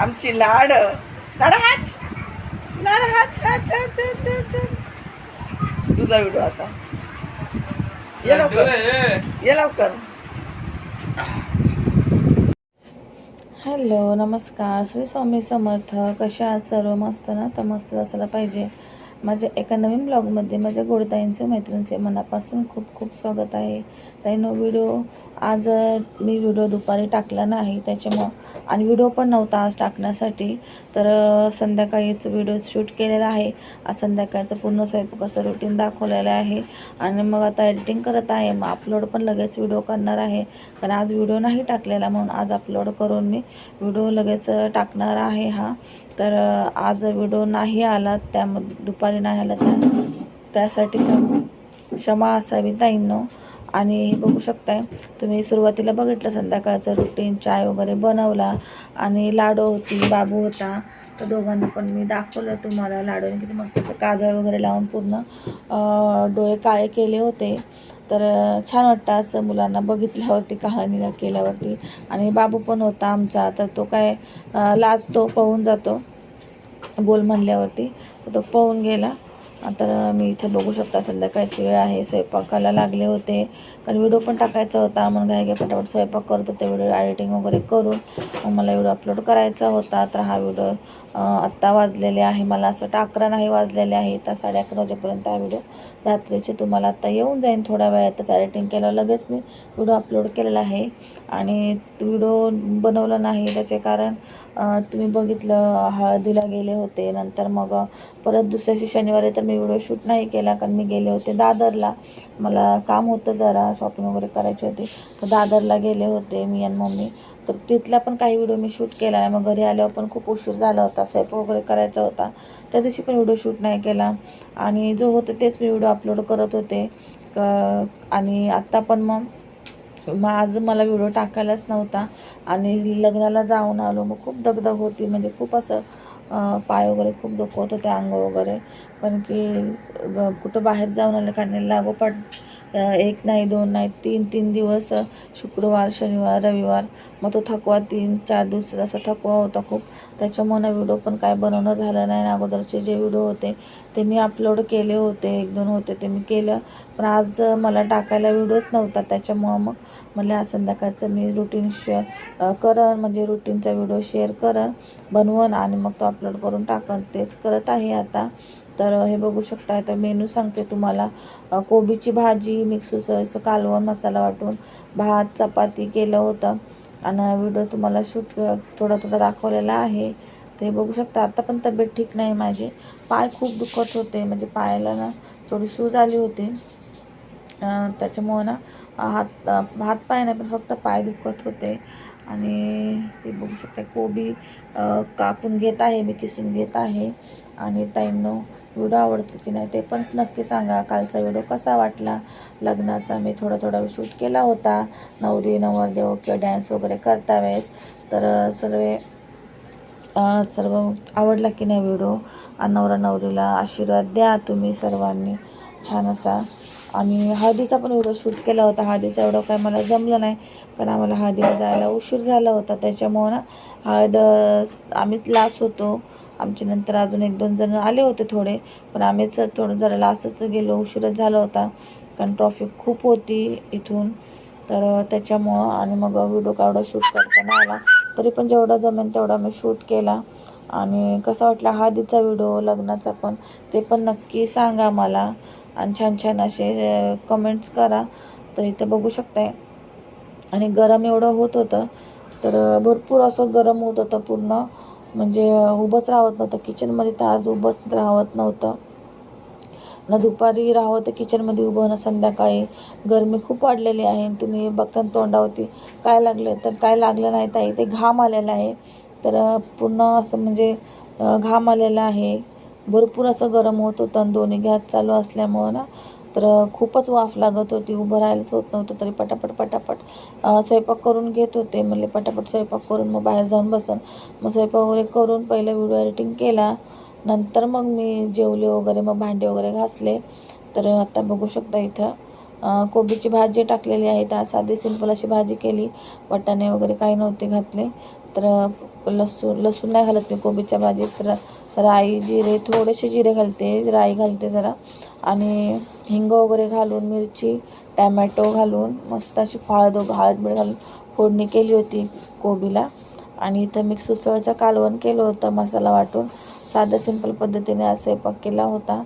आमची लाड. लाड हाच. लाड हाच हाच हाच हाच हाच तुझा व्हिडिओ आता. ये लवकर. ये. लवकर. हॅलो नमस्कार. श्री स्वामी समर्थ. कशा आहात सर्व? मस्त ना? तर मस्त असायला पाहिजे. माझ्या एका नवीन ब्लॉगमध्ये माझ्या गोडताईंचे मैत्रिणींचे मनापासून खूप खूप स्वागत आहे. ताईनो व्हिडिओ आज मी व्हिडिओ दुपारी टाकला नाही त्याच्यामुळं आणि व्हिडिओ पण नव्हता आज टाकण्यासाठी. तर संध्याकाळीच व्हिडिओ शूट केलेला आहे. आज संध्याकाळचं पूर्ण स्वयंपाकाचं रुटीन दाखवलेलं आहे. आणि मग आता एडिटिंग करत आहे. मग अपलोड पण लगेच व्हिडिओ करणार आहे. कारण आज व्हिडिओ नाही टाकलेला म्हणून आज अपलोड करून मी व्हिडिओ लगेच टाकणार आहे हा. तर आज व्हिडिओ नाही आला त्यामध्ये दुपारी नाही आला त्या त्यासाठी क्षम क्षमा असावी ताईंनो. आणि हे बघू शकताय तुम्ही सुरुवातीला बघितलं संध्याकाळचं रुटीन चाय वगैरे बनवला आणि लाडू होती बाबू होता. तर दोघांना पण मी दाखवलं तुम्हाला लाडूने किती मस्त असं काजळ वगैरे लावून पूर्ण डोळे काळे केले होते. तर छान वाटतं असं मुलांना बघितल्यावरती कहाणीला केल्यावरती. आणि बाबू पण होता आमचा तर तो काय लाजतो पळून जातो बोल म्हणल्यावरती. तर तो पळून गेला. आता मी इथे बघू शकता संध्याकाळची वेळ आहे. स्वयंपाकाला लागले होते. कारण व्हिडिओ पण टाकायचा होता. म्हणून घाई घाई पटापट स्वयंपाक करत होते. व्हिडिओ एडिटिंग वगैरे करून मग मला व्हिडिओ अपलोड करायचा होता. तर हा व्हिडिओ आत्ता वाजलेले आहे. मला असं वाटतं अकरा नाही वाजलेले आहे. तर साडे अकरा वाजेपर्यंत हा व्हिडिओ रात्रीचे तुम्हाला आत्ता येऊन जाईन थोड्या वेळातच. एडिटिंग केलं लगेच मी व्हिडिओ अपलोड केलेला आहे. आणि व्हिडिओ बनवला नाही. त्याचे कारण तुम्ही बघितलं हळदीला गेले होते. नंतर मग परत दुसऱ्या दिवशी शनिवारी तर मी व्हिडिओ शूट नाही केला कारण मी गेले होते दादरला. मला काम होतं जरा शॉपिंग वगैरे करायची होती. तर दादरला गेले होते मी आणि मम्मी. तर तिथला पण काही व्हिडिओ मी शूट केला नाही. मग घरी आल्यावर पण खूप उशीर झाला होता स्वयंपाक वगैरे करायचा होता. त्या दिवशी पण व्हिडिओ शूट नाही केला. आणि जो होतो तेच मी व्हिडिओ अपलोड करत होते. क आणि आत्ता पण मग मग आज मला व्हिडिओ टाकायलाच नव्हता. आणि लग्नाला जाऊन आलो. मग खूप दगदग होती. म्हणजे खूप असं पाय वगैरे खूप दुखवत होते अंग वगैरे. पण की ग- कुठं बाहेर जाऊन आलं कारण लागोपाठ एक नाही दोन नाही तीन तीन दिवस शुक्रवार शनिवार रविवार. मग तो थकवा तीन चार दिवसाचा असा थकवा होता खूप. त्याच्यामुळं व्हिडिओ पण काय बनवणं झालं नाही. आणि अगोदरचे जे व्हिडिओ होते ते मी अपलोड केले होते. एक दोन होते ते मी केलं. पण आज मला टाकायला व्हिडिओच नव्हता. त्याच्यामुळं मग मला आज संध्याकाळचं मी रुटीन शे करन म्हणजे रुटीनचा व्हिडिओ शेअर करन बनवन आणि मग तो अपलोड करून टाकन. तेच करत आहे आता. तर हे बघू शकता तर मेनू सांगते तुम्हाला. कोबीची भाजी मिक्स उसळीचं कालवण मसाला वाटून भात चपाती केलं होतं. आणि व्हिडिओ तुम्हाला शूट थोडा थोडा दाखवलेला आहे. ते बघू शकता आता पण तब्येत ठीक नाही माझी. पाय खूप दुखत होते म्हणजे पायाला ना थोडी सूज आली होती. त्याच्यामुळं ना हात हात पाय नाही पण फक्त पाय दुखत होते. आणि ते बघू शकता कोबी कापून घेत आहे मी किसून घेत आहे. आणि ताईंनो व्हिडिओ आवडतो की नाही ते पण नक्की सांगा. कालचा व्हिडिओ कसा वाटला? लग्नाचा मी थोडा थोडा शूट केला होता. नवरी नवरदेव किंवा डॅन्स वगैरे करता वेळेस. तर सर्व सर्व आवडला की नाही व्हिडिओ आणि नवरा नवरीला आशीर्वाद द्या तुम्ही सर्वांनी. छान असा. आणि हळदीचा पण व्हिडिओ शूट केला होता. हळदीचा एवढं काय मला जमलं नाही. कारण आम्हाला हळदीला जायला उशीर झाला होता. त्याच्यामुळं ना हळद आम्हीच लास होतो. आमच्या नंतर अजून एक दोन जण आले होते थोडे पण आम्हीच थोडं जरा लासच गेलो उशीरच झाला होता कारण ट्रॉफिक खूप होती इथून. तर त्याच्यामुळं आणि मग व्हिडिओ कावडा शूट करताना आला. तरी पण जेवढा जमेल तेवढा मी शूट केला. आणि कसा वाटला हळदीचा व्हिडिओ लग्नाचा पण ते पण नक्की सांगा मला आणि छान छान असे कमेंट्स करा. तर इथं बघू शकताय. आणि गरम एवढं होत होतं. तर भरपूर असं गरम होत होतं पूर्ण. म्हणजे उभंच राहत नव्हतं. किचनमध्ये तर आज उभंच राहत नव्हतं. ना दुपारी राहावं तर किचनमध्ये उभं ना संध्याकाळी. गरमी खूप वाढलेली आहे. आणि तुम्ही बघता तोंडावरती काय लागलं तर काय लागलं नाही ताई. ते घाम आलेला आहे. तर पूर्ण असं म्हणजे घाम आलेला आहे. भरपूर असं गरम होत होतं आणि दोन्ही गॅस चालू असल्यामुळं ना तर खूपच वाफ लागत होती. उभं राहायलाच होत नव्हतं तरी पटापट पटापट स्वयंपाक करून घेत होते. म्हणले पटापट स्वयंपाक करून मग बाहेर जाऊन बसन. मग स्वयंपाक वगैरे करून पहिलं व्हिडिओ एडिटिंग केला. नंतर मग मी जेवले वगैरे मग भांडे वगैरे घासले. तर आता बघू शकता इथं कोबीची भाजी टाकलेली आहे. तर साधी सिंपल अशी भाजी केली. वाटाणे वगैरे काही नव्हते घातले. तर लसूण लसूण नाही घालत मी कोबीच्या भाजीत. तर राई जिरे थोडेसे जिरे घालते. राई घालते जरा. आणि हिंग वगैरे घालून मिरची टॅमॅटो घालून मस्त अशी हळद वग- हळद मिळ घालून फोडणी केली होती कोबीला. आणि इथं मिक्स उसळचं कालवण केलं होतं मसाला वाटून. साधं सिंपल पद्धतीने स्वयंपाक केला होता.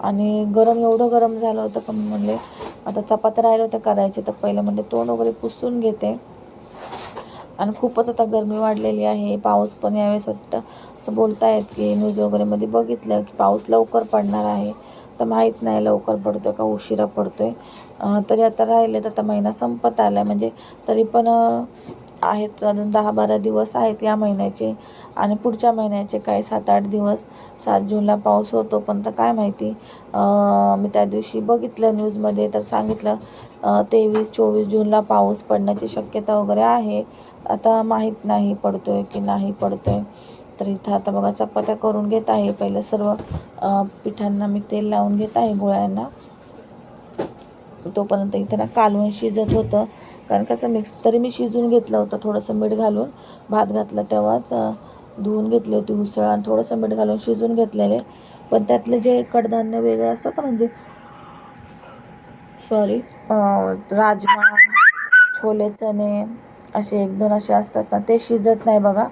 आणि गरम एवढं गरम झालं होतं पण म्हणले आता चपात्या राहिलं होतं करायचे तर पहिलं म्हणले तोंड वगैरे पुसून घेते. आणि खूपच आता गरमी वाढलेली आहे पाऊस पण यावेळेस वाटतं. असं बोलतायत की न्यूज वगैरेमध्ये बघितलं की पाऊस लवकर पडणार आहे. तर माहीत नाही लवकर पडतो का उशिरा पडतो आहे तरी आता राहिले तर आता महिना संपत आला आहे म्हणजे तरी पण आहेत अजून दहा बारा दिवस आहेत या महिन्याचे. आणि पुढच्या महिन्याचे काही सात आठ दिवस सात जूनला पाऊस होतो. पण तर काय माहिती मी त्या दिवशी बघितलं न्यूजमध्ये तर सांगितलं तेवीस चोवीस जूनला पाऊस पडण्याची शक्यता वगैरे आहे. आता माहीत नाही पडतोय की नाही पडतोय. तर इथं आता बघा चपात्या करून घेत आहे. पहिलं सर्व पिठांना मी तेल लावून घेत आहे गोळ्यांना. तोपर्यंत इथं ना कालवण शिजत होतं. कारण कसं मिक्स तरी मी शिजून घेतलं होतं थोडंसं मीठ घालून. भात घातला तेव्हाच धुवून घेतली होती उसळ आणि थोडंसं मीठ घालून शिजून घेतलेले. पण त्यातले जे कडधान्य वेगळे असतात म्हणजे सॉरी राजमा छोले चणे असे एक दोन असे असतात ना ते शिजत नाही बघा.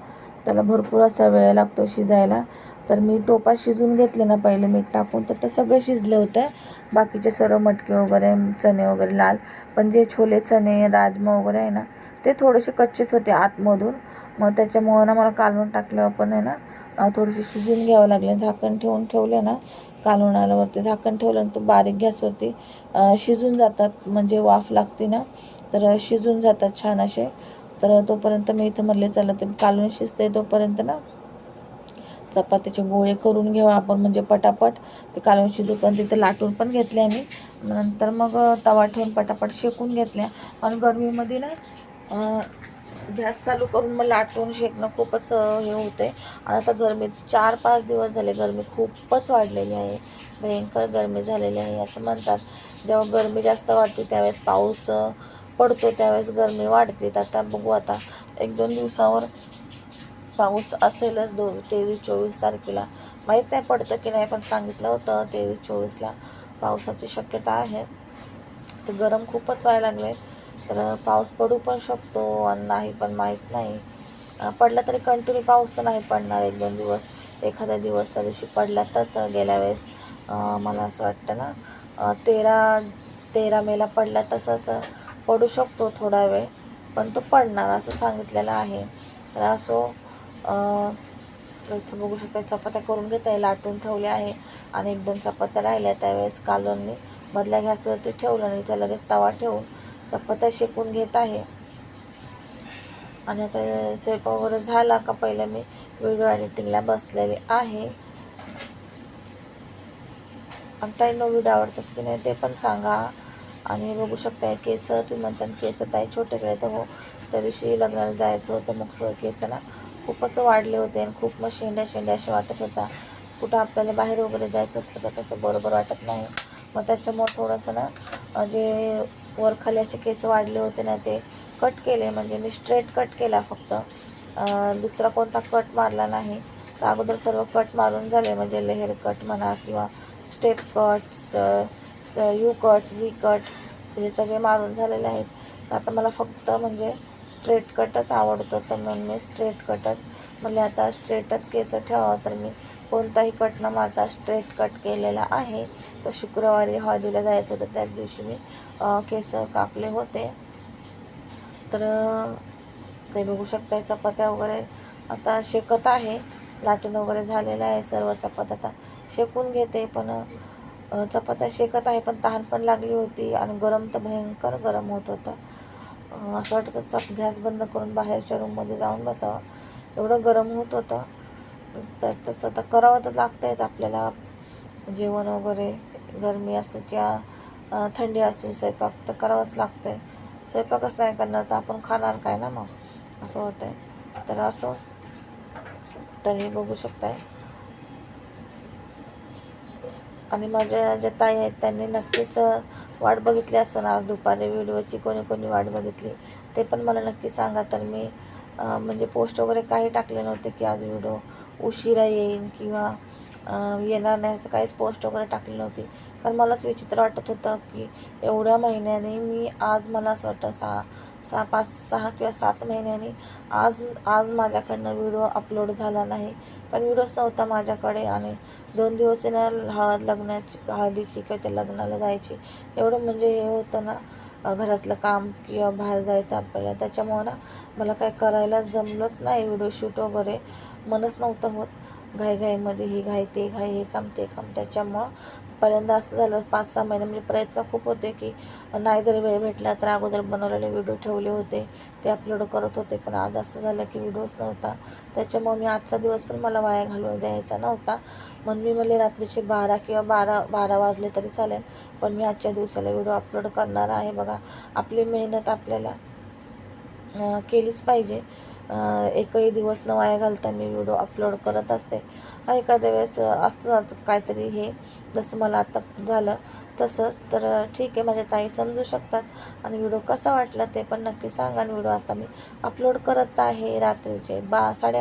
त्याला भरपूर असा वेळ लागतो शिजायला. तर मी टोपा शिजून घेतले ना पहिले मीठ टाकून तर ते सगळे शिजले होते. बाकीचे सर्व मटके वगैरे चणे वगैरे लाल. पण जे छोले चणे राजमा वगैरे आहे ना ते थोडेसे कच्चेच होते आतमधून. मग त्याच्यामुळं ना मला कालवण टाकल्यावर पण आहे ना थोडेसे शिजून घ्यावं लागले. झाकण ठेवून ठेवले ना कालवण आल्यावरती झाकण ठेवलं बारीक गॅसवरती शिजून जातात. म्हणजे वाफ लागते ना तर शिजून जातात छान असे. तर तोपर्यंत मी इथं म्हणले चला ते कालून शिजते तोपर्यंत ना. चपातीचे गोळे करून घेऊ आपण म्हणजे पटापट. ते कालवण शिजूपर्यंत तिथे लाटून पण घेतले आम्ही नंतर मग तवा ठेवून पटापट शेकून घेतल्या. आणि गरमीमध्ये ना गॅस चालू करून मग लाटून शेकणं खूपच हे होते आणि आता गरमीत चार पाच दिवस झाले गरमी खूपच वाढलेली आहे. भयंकर गरमी झालेली आहे असं म्हणतात. जेव्हा गरमी जास्त वाढते त्यावेळेस पाऊस पडतो त्यावेळेस गरमी वाढते. तर आता बघू आता एक दोन दिवसावर पाऊस असेलच दो तेवीस चोवीस तारखेला. माहीत नाही पडतं की नाही पण सांगितलं होतं तेवीस चोवीसला पावसाची शक्यता आहे. तर गरम खूपच व्हायला लागले तर पाऊस पडू पण शकतो आणि नाही पण माहीत नाही. पडला तरी कंटिन्यू पाऊस तर नाही पडणार एक दोन दिवस. एखादा दिवस त्या दिवशी पडला तसं गेल्या वेळेस. मला असं वाटतं ना. तेरा तेरा मेला पडला तसंच. पडू शकतो थोडा वेळ पण तो पडणार असं सांगितलेलं आहे. तर असो इथे इथं बघू शकता चपात्या करून घेत आहे लाटून ठेवल्या आहे. आणि एक दोन चपात्या राहिल्या त्यावेळेस कालवण मधल्या गॅसवरती ठेवलं आणि त्या लगेच तवा ठेवून चपात्या शेकून घेत आहे. आणि आता स्वयंपाक वगैरे झाला का पहिलं मी व्हिडिओ एडिटिंगला बसलेले आहे. आणि ताईंना व्हिडिओ आवडतात की नाही ते पण सांगा. आणि बघू शकताय केस तुम्ही म्हणता केस ताई छोटे केले तर हो. त्या दिवशी लग्नाला जायचं होतं मग केस ना खूपच वाढले होते आणि खूप मग शेंड्या शेंड्या असे वाटत होता. कुठं आपल्याला बाहेर वगैरे जायचं असलं का तसं बरोबर वाटत नाही. मग त्याच्यामुळं थोडंसं ना जे वरखाली असे केस वाढले होते ना ते कट केले. म्हणजे मी स्ट्रेट कट केला फक्त. दुसरा कोणता कट मारला नाही. तर अगोदर सर्व कट मारून झाले. म्हणजे लेहर कट म्हणा किंवा step cut U cut V cut हे सगळे मारून झालेले आहेत. आता मला फक्त म्हणजे स्ट्रेट कटच आवडतो तर म्हणून मी स्ट्रेट कटच म्हणजे आता स्ट्रेटच केस ठेवावं तर मी कोणताही कट न मारता स्ट्रेट कट केलेला आहे. तर शुक्रवारी हळदीला जायचं होतं त्याच दिवशी मी केस कापले होते. तर ते बघू शकता चपात्या वगैरे आता शेकत आहे. लाटून वगैरे झालेलं आहे सर्व चपात्या आता शेकून घेते पण चपात्या शेकत आहे पण तहान पण लागली होती आणि गरम तर भयंकर गरम होत होतं. असं वाटत होतं चप गॅस बंद करून बाहेरच्या रूममध्ये जाऊन बसावं. एवढं गरम होत होतं. तर तसं तर करावं तर लागतंयच आपल्याला. जेवण वगैरे गरमी असो किंवा थंडी असो स्वयंपाक तर करावंच लागतं आहे स्वयंपाकच नाही करणार तर आपण खाणार काय ना मग? असं होतं आहे तर असो. तर हे बघू शकताय. आणि माझ्या ज्या ताई आहेत त्यांनी नक्कीच वाट बघितली असं आज दुपारी व्हिडिओची कोणी कोणी वाट बघितली. ते पण मला नक्की सांगा. तर मी म्हणजे पोस्ट वगैरे काही टाकले नव्हते की आज व्हिडिओ उशिरा येईन किंवा येणार नाही असं काहीच पोस्ट वगैरे टाकली नव्हती. कारण मलाच विचित्र वाटत होतं की एवढ्या महिन्याने मी आज मला असं वाटतं सा सहा पाच सहा किंवा सात महिन्यांनी आज आज माझ्याकडनं व्हिडिओ अपलोड झाला नाही. पण व्हिडिओच नव्हता माझ्याकडे आणि दोन दिवस येणं हळद लग्नाची हळदीची किंवा त्या लग्नाला जायची. एवढं म्हणजे हे होतं ना घरातलं काम किंवा बाहेर जायचं आपल्याला. त्याच्यामुळं ना मला काय करायला जमलंच नाही व्हिडिओ शूट वगैरे. मनच नव्हतं होत. घाईघाईमध्ये हे घाई ते घाई हे काम ते काम. त्याच्यामुळं पहिल्यांदा असं झालं पाच सहा महिने म्हणजे प्रयत्न खूप होते की नाही जर वेळ भेटला तर अगोदर बनवलेले व्हिडिओ ठेवले होते ते अपलोड करत होते. पण आज असं झालं की व्हिडिओच नव्हता. त्याच्यामुळे मी आजचा दिवस पण मला वाया घालवून द्यायचा नव्हता. म्हणून मी मला रात्रीचे बारा किंवा बारा बारा वाजले तरी चालेल. पण मी आजच्या दिवसाला व्हिडिओ अपलोड करणार आहे. बघा आपली मेहनत आपल्याला केलीच पाहिजे. एकही दिवस न वाया घालता मी व्हिडिओ अपलोड करत असते. हा एखाद्या वेळेस असतात काहीतरी हे. जसं मला आता झालं तसंच. तर ठीक आहे. माझ्या ताई समजू शकतात. आणि व्हिडिओ कसा वाटला ते पण नक्की सांगा. आणि व्हिडिओ आता मी अपलोड करत आहे रात्रीचे. बा साडे